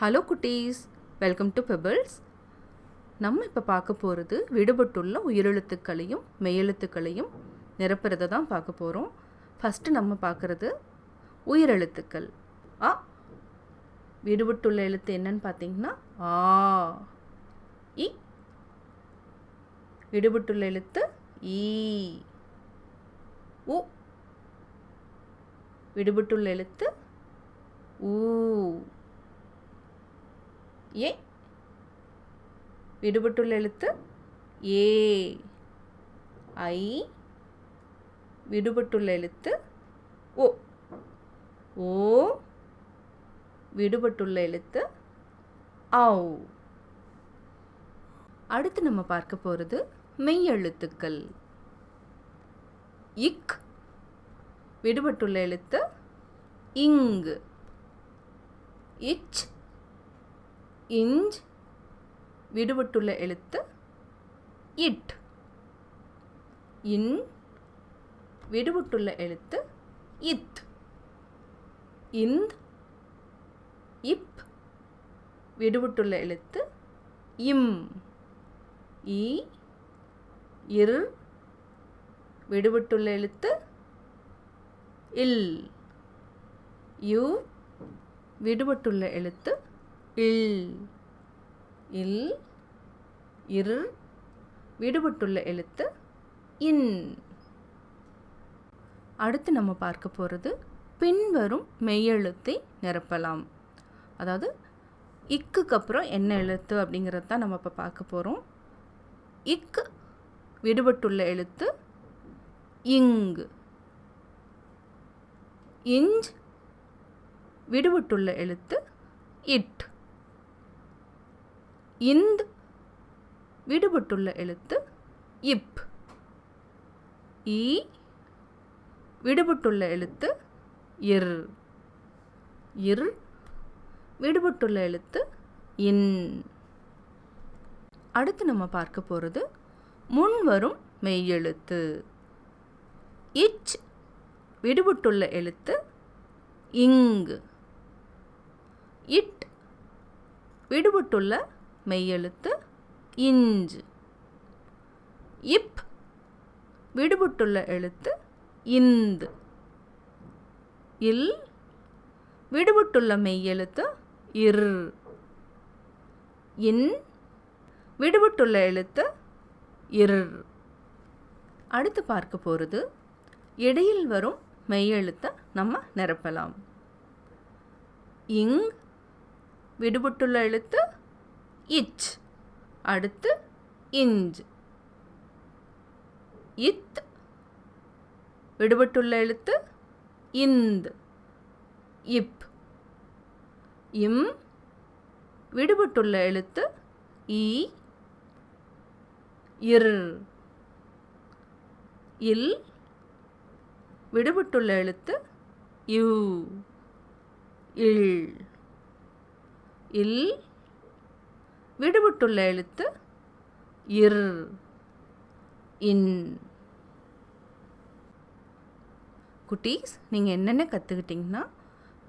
Hello குட்டீஸ். Welcome to pebbles நம்ம இப்போ பார்க்க போகிறது விடுபட்டுள்ள உயிரெழுத்துக்களையும் மெய்யெழுத்துக்களையும் நிரப்புறதை தான் பார்க்க போகிறோம் ஃபஸ்ட்டு நம்ம பார்க்குறது உயிரெழுத்துக்கள். ஆ விடுபட்டுள்ள எழுத்து என்னன்னு பார்த்தீங்கன்னா ஆ இ. விடுபட்டுள்ள எழுத்து ஈ. உ. விடுபட்டுள்ள எழுத்து ஊ. ஏ. விடுபட்டுள்ள எழுத்து ஏ. ஐ. விடுபட்டுள்ள எழுத்து ஓ. ஓ. விடுபட்டுள்ள எழுத்து ஔ. அடுத்து நம்ம பார்க்க போகிறது மெய் எழுத்துக்கள் இக். விடுபட்டுள்ள எழுத்து இங்கு. இச். இஞ்ச் விடுபட்டுள்ள எழுத்து இட். இன் விடுபட்டுள்ள எழுத்து இத். இந்த் இப் விடுபட்டுள்ள எழுத்து இம். இ இர் விடுபட்டுள்ள எழுத்து இல். யு விடுபட்டுள்ள எழுத்து இல். இல். இரு. விடுபட்டுள்ள எழுத்து இன். அடுத்து நம்ம பார்க்க போகிறது பின்வரும் மெய்யெழுத்தை நிரப்பலாம். அதாவது இக்குக்கு அப்புறம் என்ன எழுத்து அப்படிங்கிறது தான் நம்ம இப்போ பார்க்க போகிறோம் இக்கு விடுபட்டுள்ள எழுத்து இங்கு. இஞ்ச் விடுபட்டுள்ள எழுத்து இட். இந்த் விடுபட்டுள்ள எழுத்து இப். ஈ விடுபட்டுள்ள எழுத்து இர். இர் விடுபட்டுள்ள எழுத்து இன். அடுத்து நம்ம பார்க்க போகிறது முன்வரும் மெய்யெழுத்து. இச் விடுபட்டுள்ள எழுத்து இங்கு. இட் விடுபட்டுள்ள மெய்யெழுத்து இஞ்சு. இப் விடுபட்டுள்ள எழுத்து இந்து. இல் விடுபட்டுள்ள மெய்யெழுத்து இர். இன் விடுபட்டுள்ள எழுத்து இர். அடுத்து பார்க்க போகிறது இடையில் வரும் மெய்யெழுத்தை நம்ம நிரப்பலாம். இங் விடுபட்டுள்ள எழுத்து இச். அடுத்து இஞ்ச். இத். விடுபட்டுள்ள எழுத்து இந்த். இப். இம். விடுபட்டுள்ள எழுத்து ஈ. இர். இல். விடுபட்டுள்ள எழுத்து யு. இல். இல். விடுபட்டுள்ள எழுத்து இர். இன். குட்டீஸ் நீங்கள் என்னென்ன கற்றுக்கிட்டிங்கன்னா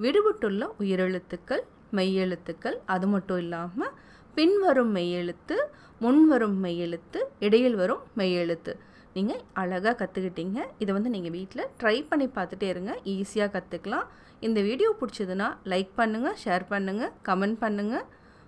விடுபட்டுள்ள உயிரெழுத்துக்கள் மெய்யெழுத்துக்கள் அது மட்டும் இல்லாமல் பின்வரும் மெய்யெழுத்து முன்வரும் மெய்யெழுத்து இடையில் வரும் மெய்யெழுத்து. நீங்கள் அழகாக கற்றுக்கிட்டீங்க இதை வந்து நீங்கள் வீட்டில் ட்ரை பண்ணி பார்த்துட்டே இருங்க. ஈஸியாக கற்றுக்கலாம் இந்த வீடியோ பிடிச்சதுன்னா லைக் பண்ணுங்கள் ஷேர் பண்ணுங்கள் கமெண்ட் பண்ணுங்கள்